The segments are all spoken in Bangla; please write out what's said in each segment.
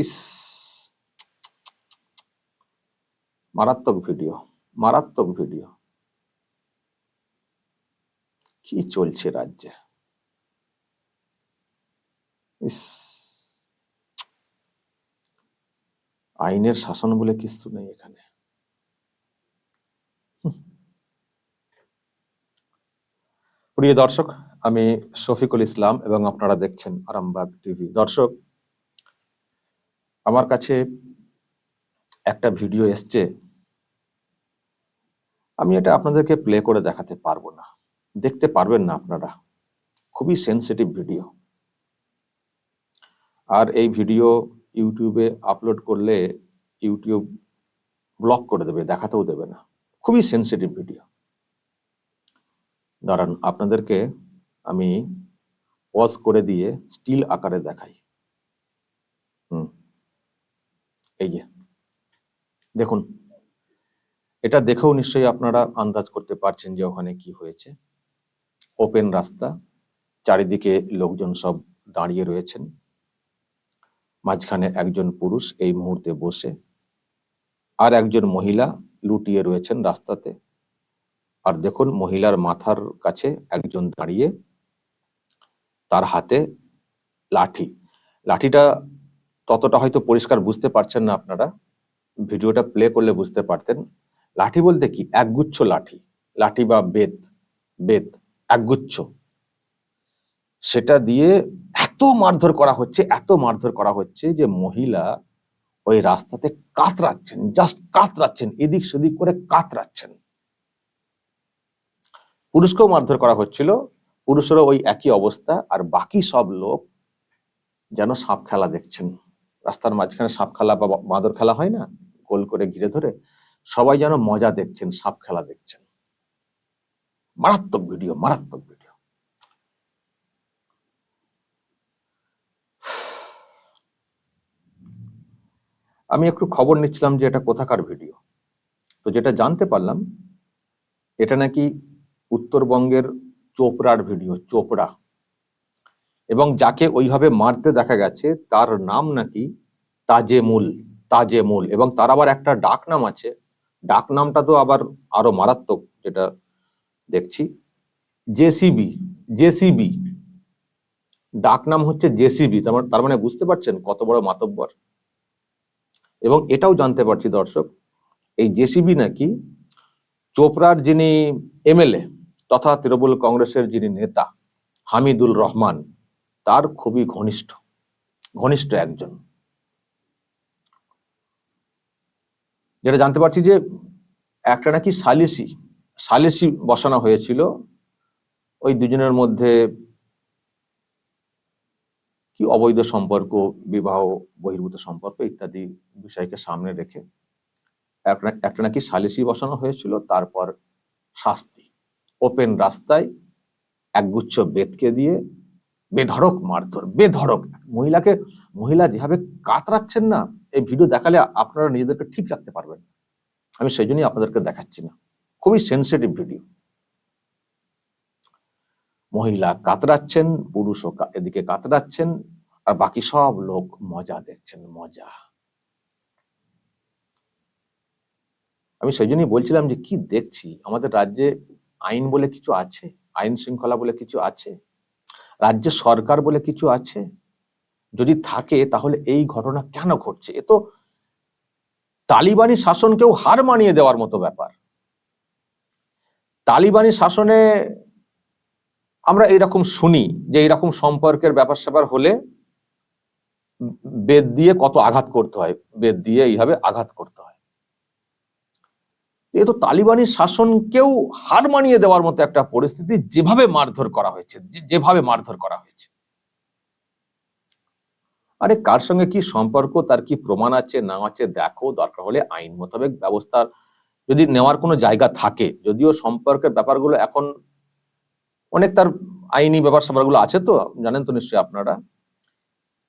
ইস মারাত্মক ভিডিও মারাত্মক ভিডিও কি চলছে রাজ্যে ইস, আইনের শাসন বলে কিছু নেই এখানে। প্রিয় দর্শক, আমি শফিকুল ইসলাম এবং আপনারা দেখছেন আরামবাগ টিভি। দর্শক আমার কাছে একটা ভিডিও এসছে। আমি এটা আপনাদেরকে প্লে করে দেখাতে পারব না। দেখতে পারবেন না আপনারা। খুবই সেন্সিটিভ ভিডিও আর এই ভিডিও ইউটিউবে আপলোড করলে ইউটিউব ব্লক করে দেবে, দেখাতেও দেবে না। খুবই সেন্সিটিভ ভিডিও দাঁড়ান, আপনাদেরকে আমি পজ করে দিয়ে স্টিল আকারে দেখাই। এই যে, দেখুন, এটা দেখেও নিশ্চয়ই আপনারা আন্দাজ করতে পারছেন যে ওখানে কি হয়েছে। ওপেন রাস্তা, চারিদিকে লোকজন সব দাঁড়িয়ে রয়েছেন। মাঝখানে একজন পুরুষ এই মুহূর্তে বসে, আর একজন মহিলা লুটিয়ে রয়েছেন রাস্তাতে। আর দেখুন, মহিলার মাথার কাছে একজন দাঁড়িয়ে তার হাতে লাঠি। লাঠিটা ততটা হয়তো পরিষ্কার বুঝতে পারছেন না আপনারা। ভিডিওটা প্লে করলে বুঝতে পারতেন। লাঠি বলতে কি? একগুচ্ছ লাঠি। লাঠি বা বেত বেত, একগুচ্ছ। সেটা দিয়ে এত মারধর করা হচ্ছে, এত মারধর করা হচ্ছে যে মহিলা ওই রাস্তাতে কাতরাচ্ছেন জাস্ট কাতরাচ্ছেন, এদিক সেদিক করে কাতরাচ্ছেন। পুরুষকেও মারধর করা হচ্ছিল, পুরুষেরও ওই একই অবস্থা, আর বাকি সব লোক যেন সাপ খেলা দেখছেন। রাস্তার মাঝখানে সাপ খেলা বা মাদর খেলা হয় না? গোল করে ঘিরে ধরে সবাই যেন মজা দেখছেন, সাপ খেলা দেখছেন। মারাত্মক ভিডিও মারাত্মক ভিডিও। আমি একটু খবর নিচ্ছিলাম যে এটা কোথাকার ভিডিও। তো যেটা জানতে পারলাম, এটা নাকি উত্তরবঙ্গের চোপড়ার ভিডিও, চোপড়া। এবং যাকে ওইভাবে মারতে দেখা গেছে, তার নাম নাকি তাজেমুল তাজেমুল। এবং তার আবার একটা ডাক নাম আছে। ডাক নামটা তো আবার আরও মারাত্মক, যেটা দেখছি। JCB JCB. ডাক নাম হচ্ছে জেসিবি মানে- তার মানে বুঝতে পারছেন কত বড় মাতব্বর। এবং এটাও জানতে পারছি দর্শক, এই জেসিবি নাকি চোপড়ার যিনি এমএলএ তথা তৃণমূল কংগ্রেসের যিনি নেতা হামিদুল রহমান। তার খুবই ঘনিষ্ঠ ঘনিষ্ঠ একজন। যেটা জানতে পারছি যে একটা নাকি সালিসি সালিসি বসানো হয়েছিল, ওই দুজনের মধ্যে কি অবৈধ সম্পর্ক, বিবাহ, বহির্ভূত সম্পর্ক ইত্যাদি বিষয়কে সামনে রেখে একটা নাকি সালিসি বসানো হয়েছিল, তারপর শাস্তি। ওপেন রাস্তায় একগুচ্ছ বেতকে দিয়ে বেধড়ক মারধর, বেধড়ক। মহিলাকে, মহিলা যেভাবে কাতরাচ্ছেন না, এই ভিডিও দেখালে আপনারা নিজেদেরকে ঠিক রাখতে পারবেন। আমি সেই জন্যই আপনাদেরকে দেখাচ্ছি না। খুবই সেন্সিটিভ ভিডিও মহিলা কাতরাচ্ছেন, পুরুষও এদিকে কাতরাচ্ছেন, আর বাকি সব লোক মজা দেখছেন, মজা। আমি সেই জন্যই বলছিলাম যে, কি দেখছি? আমাদের রাজ্যে আইন বলে কিছু আছে? আইন শৃঙ্খলা বলে কিছু আছে? রাজ্য সরকার বলে কিছু আছে? যদি থাকে, তাহলে এই ঘটনা কেন ঘটছে? এ তো তালিবানি শাসনকেও হার মানিয়ে দেওয়ার মতো ব্যাপার। তালিবানি শাসনে আমরা এরকম শুনি যে এরকম সম্পর্কের ব্যাপার স্যাপার হলে বেদ দিয়ে কত আঘাত করতে হয়। বেদ দিয়ে এইভাবে আঘাত করতে হয়। এ তো তালিবানি শাসনকেও হার মানিয়ে দেওয়ার মতো একটা পরিস্থিতি যেভাবে মারধর করা হয়েছে যেভাবে মারধর করা হয়েছে। আরে কার সঙ্গে কি সম্পর্ক, তার কি প্রমাণ আছে, না আছে, দেখো, দরকার হলে আইন মোতাবেক ব্যবস্থার যদি নেওয়ার কোনো জায়গা থাকে, যদিও সম্পর্কের ব্যাপারগুলো এখন অনেক তার আইনি ব্যাপার স্যাপারগুলো আছে তো, জানেন তো নিশ্চয়ই আপনারা?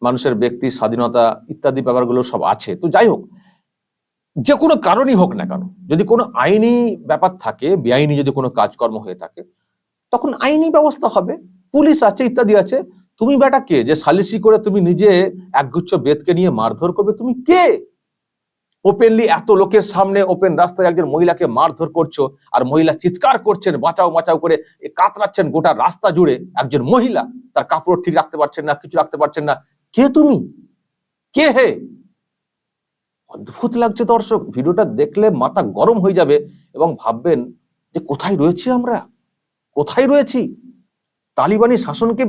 মানুষের ব্যক্তি, স্বাধীনতা ইত্যাদি ব্যাপারগুলো সব আছে। তো যাই হোক যে কোনো কারণই হোক না কেন, যদি কোনো আইনি ব্যাপার থাকে, বেআইনি যদি কোনো কাজকর্ম হয়ে থাকে, তখন আইনি ব্যবস্থা হবে। পুলিশ আছে, ইত্যাদি আছে। তুমি বেটা কে? যে সালিসি করে তুমি নিজে একগুচ্ছ বেদকে নিয়ে মারধর করবে, তুমি কে? ওপেনলি এত লোকের সামনে ওপেন রাস্তায় একজন মহিলাকে মারধর করছ, আর মহিলা চিৎকার করছেন, বাঁচাও বাঁচাও করে কাতরাচ্ছেন গোটা রাস্তা জুড়ে একজন মহিলা, তার কাপড় ঠিক রাখতে পারছেন না, কিছু রাখতে পারছেন না। কে তুমি? কে হে? অদ্ভুত লাগছে দর্শক। ভিডিওটা দেখলে মাথা গরম হয়ে যাবে এবং ভাববেন যে কোথায় রয়েছি আমরা? কোথায় রয়েছি? তালিবানি শাসনকে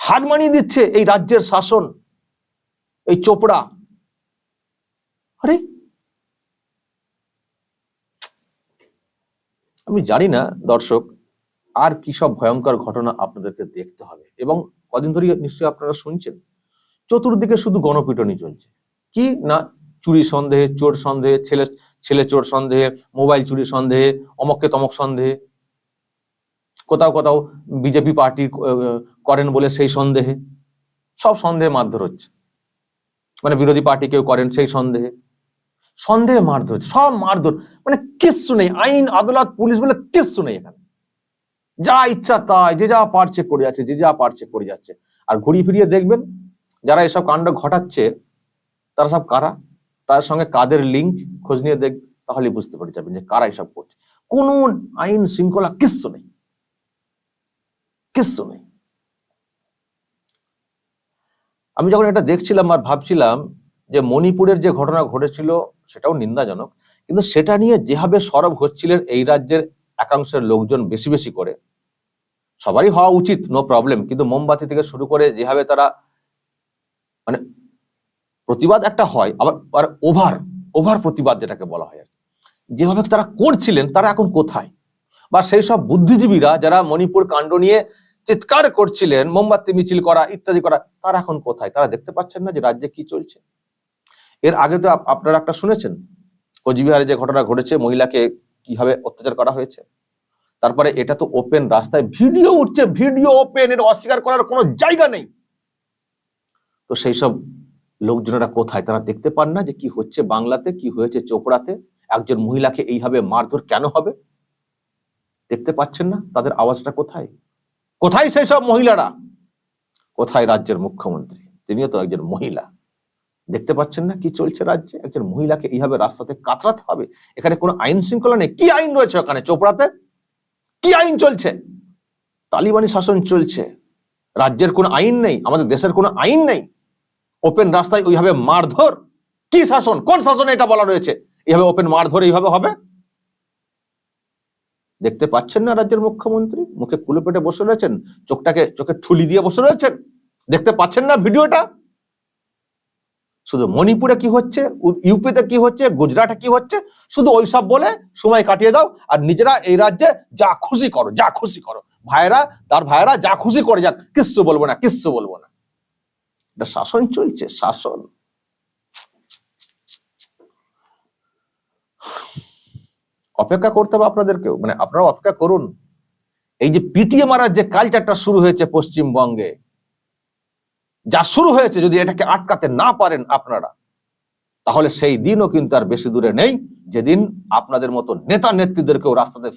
হার মানিয়ে দিচ্ছে এই রাজ্যের শাসন, এই চোপড়া। আরে! আমি জানি না দর্শক, আর কি সব ভয়ঙ্কর ঘটনা আপনাদেরকে দেখতে হবে এবং কদিন ধরে নিশ্চয়ই আপনারা শুনছেন। চতুর্দিকে শুধু গণপিটনি চলছে। কি না চুরি সন্দেহে, চোর সন্দেহে, ছেলে ছেলে চোর সন্দেহে, মোবাইল চুরি সন্দেহে, অমককে তমক সন্দেহে। কোথাও কোথাও বিজেপি পার্টি করেন বলে সেই সন্দেহে। সব সন্দেহে মারধর হচ্ছে। মানে বিরোধী পার্টি কেউ করেন সেই সন্দেহে। সন্দেহে মারধর সব মারধর। মানে কিচ্ছু নেই। আইন, আদালত, পুলিশ বলে কিচ্ছু নেই এখানে। যা ইচ্ছা তাই, যে যা পারছে করে যাচ্ছে, যে যা পারছে করে যাচ্ছে। আর ঘুরিয়ে ফিরিয়ে দেখবেন, যারা এসব কাণ্ড ঘটাচ্ছে, তারা সব কারা? তার সঙ্গে কাদের লিঙ্ক খোঁজ নিয়ে দেখ, তাহলে বুঝতে পেরে যাবেন যে কারা এসব করছে। কোন আইন শৃঙ্খলা কিচ্ছু নেই। কিচ্ছু নেই। আমি যখন এটা দেখছিলাম আর ভাবছিলাম যে মণিপুরের যে ঘটনা ঘটেছিল সেটাও নিন্দাজনক, কিন্তু সেটা নিয়ে যেভাবে সরব হচ্ছিলেন এই রাজ্যের একাংশের লোকজন বেশি বেশি করে, সবারই হওয়া উচিত নো প্রবলেম কিন্তু মোমবাতি থেকে শুরু করে যেভাবে তারা মানে প্রতিবাদ একটা হয়, আবার ওভার ওভার প্রতিবাদ যেটাকে বলা হয় যেভাবে তারা করছিলেন, তারা এখন কোথায়? বা সেই সব বুদ্ধিজীবীরা যারা মণিপুর কাণ্ড নিয়ে চিৎকার করছিলেন, মোমবাতি, মিছিল করা, ইত্যাদি করা, তারা এখন কোথায়? তারা দেখতে পাচ্ছেন না যে রাজ্যে কি চলছে। এর আগে তো আপ- আপনারা একটা শুনেছেন? কোচবিহারে যে ঘটনা ঘটেছে, মহিলাকে কীভাবে অত্যাচার করা হয়েছে? তারপরে এটা তো ওপেন রাস্তায়, ভিডিও উঠছে, ভিডিও ওপেন এর অস্বীকার করার কোনো জায়গা নেই। তো সেই সব লোকজনেরা কোথায়? তারা দেখতে পান না যে কি হচ্ছে বাংলাতে, কি হয়েছে চোপড়াতে? একজন মহিলাকে এইভাবে মারধর কেন হবে? দেখতে পাচ্ছেন না? তাদের আওয়াজটা কোথায়? কোথায় সেই সব মহিলারা? কোথায় রাজ্যের মুখ্যমন্ত্রী? তিনিও তো একজন মহিলা। দেখতে পাচ্ছেন না কি চলছে রাজ্যে? একজন মহিলাকে এইভাবে রাস্তাতে কাতরাতে হবে? এখানে কোনো আইন শৃঙ্খলা নেই? কি আইন রয়েছে ওখানে চোপড়াতে? কি আইন চলছে? তালিবানি শাসন চলছে। রাজ্যের কোনো আইন নেই? আমাদের দেশের কোনো আইন নেই? ওপেন রাস্তায় ওইভাবে মারধর? কি শাসন? কোন শাসনে এটা বলা রয়েছে? এইভাবে ওপেন মারধর এইভাবে হবে? দেখতে পাচ্ছেন না রাজ্যের মুখ্যমন্ত্রী? মুখে কুলো পেটে বসে রয়েছেন? চোখটাকে, চোখে ঠুলি দিয়ে বসে রয়েছেন? দেখতে পাচ্ছেন না ভিডিওটা? শুধু মণিপুরে কি হচ্ছে? ইউপিতে কি হচ্ছে? গুজরাটে কি হচ্ছে? শুধু ওইসব বলে সময় কাটিয়ে দাও আর নিজেরা এই রাজ্যে যা খুশি করো, যা খুশি করো। ভাইরা তার ভাইরা যা খুশি করে যাক। কিচ্ছু বলব না, কিচ্ছু বলব না। এটা শাসন চলছে, শাসন। অপেক্ষা করতে হবে আপনাদেরকেও মানে আপনারাও অপেক্ষা করুন। এই যে পিটিএ মারার যে কালচারটা শুরু হয়েছে পশ্চিমবঙ্গে, যা শুরু হয়েছে যদি এটাকে আটকাতে না পারেন আপনারা, তাহলে সেই দিনও কিন্তু আর বেশি দূরে নেই। যেদিন আপনাদের মতো নেতা নেত্রীদেরকেও রাস্তাতে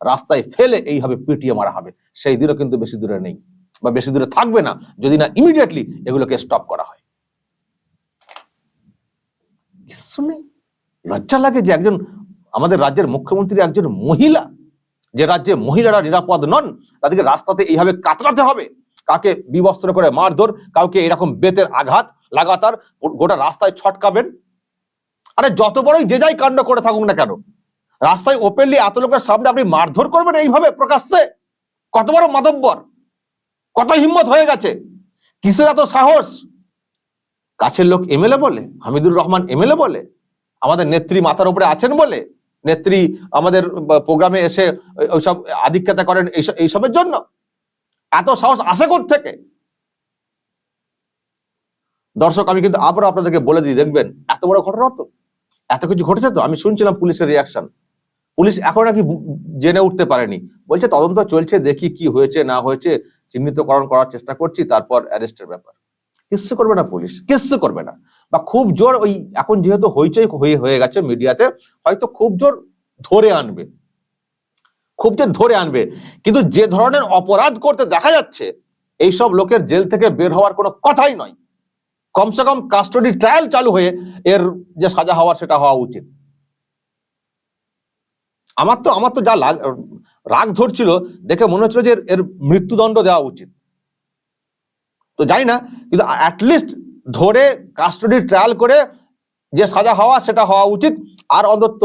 রাস্তায় ফেলে এইভাবে পিটিয়ে মারা হবে, সেই দিনও কিন্তু বেশি দূরে নেই। বা বেশি দূরে থাকবে না যদি না ইমিডিয়েটলি এগুলোকে স্টপ করা হয়। লজ্জা লাগে যে একজন, আমাদের রাজ্যের মুখ্যমন্ত্রী একজন মহিলা, যে রাজ্যে মহিলারা নিরাপদ নন, তাদেরকে রাস্তাতে এইভাবে কাতরাতে হবে। কাকে বিবস্ত্র করে মারধর, কাউকে এরকম বেতের আঘাত, লাগাতার গোটা রাস্তায় ছটকাবেন। আরে যত বড়ই যে যাই কাণ্ড করে থাকুক না কেন, রাস্তায় ওপেনলি এত লোকের সামনে আপনি মারধর করবেন এইভাবে প্রকাশ্যে? কত বড় মাতব্বর কত হিম্মত হয়ে গেছে? কিসের এত সাহস? কাছের লোক এমএলএ বলে, হামিদুর রহমান এমএলএ বলে, আমাদের নেত্রী মাথার উপরে আছেন বলে, নেত্রী আমাদের প্রোগ্রামে এসে ওই- ওইসব আধিক্যতা করেন এইসব এইসবের জন্য। এত সাহস আসে থেকে দর্শক, আমি কিন্তু আবারও আপনাদেরকে বলে দিই, দেখবেন, এত বড় ঘটনা তো। এত কিছু ঘটেছে তো? আমি শুনছিলাম পুলিশের রিয়াকশন পুলিশ এখন নাকি জেনে উঠতে পারেনি। বলছে, তদন্ত চলছে, দেখি কি হয়েছে, না হয়েছে চিহ্নিতকরণ করার চেষ্টা করছি, তারপর অ্যারেস্টের ব্যাপার। কিচ্ছু করবে না পুলিশ, কিচ্ছু করবে না। বা খুব জোর ওই এখন যেহেতু হইচই হয়ে হয়ে গেছে মিডিয়াতে, হয়তো খুব জোর ধরে আনবে। খুব জোর ধরে আনবে। কিন্তু যে ধরনের অপরাধ করতে দেখা যাচ্ছে, এইসব লোকের জেল থেকে বের হওয়ার কোনো কথাই নয়। কমসে কম কাস্টডি ট্রায়াল চালু হয়ে এর যে সাজা হওয়ার, সেটা হওয়া উচিত। আমার তো আমার তো যা রাগ ধরছিল, দেখে মনে হচ্ছিল যে এর- মৃত্যুদণ্ড দেওয়া উচিত। তো যাই না, কিন্তু অ্যাটলিস্ট ধরে কাস্টডি ট্রায়াল করে যে সাজা হওয়া, সেটা হওয়া উচিত, আর অন্তত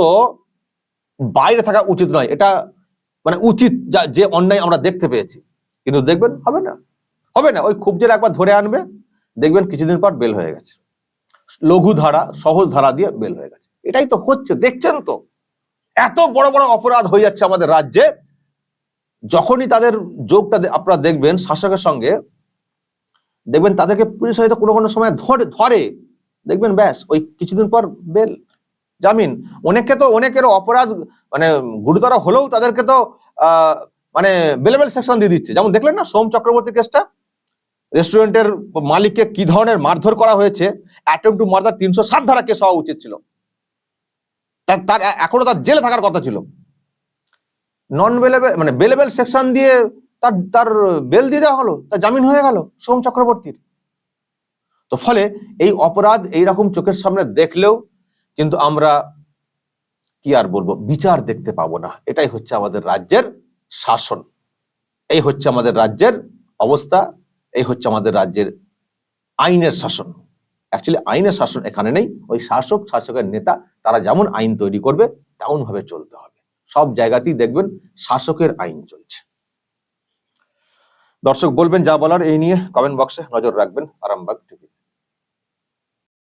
বাইরে থাকা উচিত নয়। এটা মানে উচিত যা- যে অন্যায় আমরা দেখতে পেয়েছি। কিন্তু দেখবেন হবে না। হবে না, ওই খুব জেলে একবার ধরে আনবে, দেখবেন কিছুদিন পর বেল হয়ে গেছে। লঘু ধারা সহজ ধারা দিয়ে বেল হয়ে গেছে। এটাই তো হচ্ছে, দেখছেন তো। এত বড় বড় অপরাধ হয়ে যাচ্ছে আমাদের রাজ্যে। যখনই তাদের যোগটা আপনারা দেখবেন শাসকের সঙ্গে, দেখবেন তাদেরকে পুলিশ হয়তো কোনো কোনো সময় ধরে ধরে। দেখবেন ব্যাস, ওই কিছুদিন পর বেল জামিন। অনেককে তো অনেকের অপরাধ মানে গুরুতর হলেও তাদেরকে তো মানে বেলেবেল সেকশন দিয়ে দিচ্ছে। যেমন দেখলেন না, সোম চক্রবর্তী কেসটা? রেস্টুরেন্টের মালিককে কি ধরনের মারধর করা হয়েছে? অ্যাটেম্প টু মার্দার তিনশো সাত ধারা কেস হওয়া উচিত ছিল। তার তার এখনও তার জেলে থাকার কথা ছিল। নন বেলেবেল মানে বেলেবেল সেকশন দিয়ে তার তার বেল দিয়ে দেওয়া হলো, তার জামিন হয়ে গেল সোম চক্রবর্তীর। তো ফলে এই অপরাধ এই রকম চোখের সামনে দেখলেও কিন্তু আমরা কি আর বলব, বিচার দেখতে পাবো না। এটাই হচ্ছে আমাদের রাজ্যের শাসন। এই হচ্ছে আমাদের রাজ্যের অবস্থা, এই হচ্ছে আমাদের রাজ্যের আইনের শাসন। অ্যাকচুয়ালি আইনের শাসন এখানে নেই। ওই শাসক, শাসকের নেতা, তারা যেমন আইন তৈরি করবে তেমন ভাবে চলতে হবে। সব জায়গাতেই দেখবেন শাসকের আইন চলছে। দর্শক, বলবেন যা বলার এই নিয়ে কমেন্ট বক্সে নজর রাখবেন আরামবাগ টিভি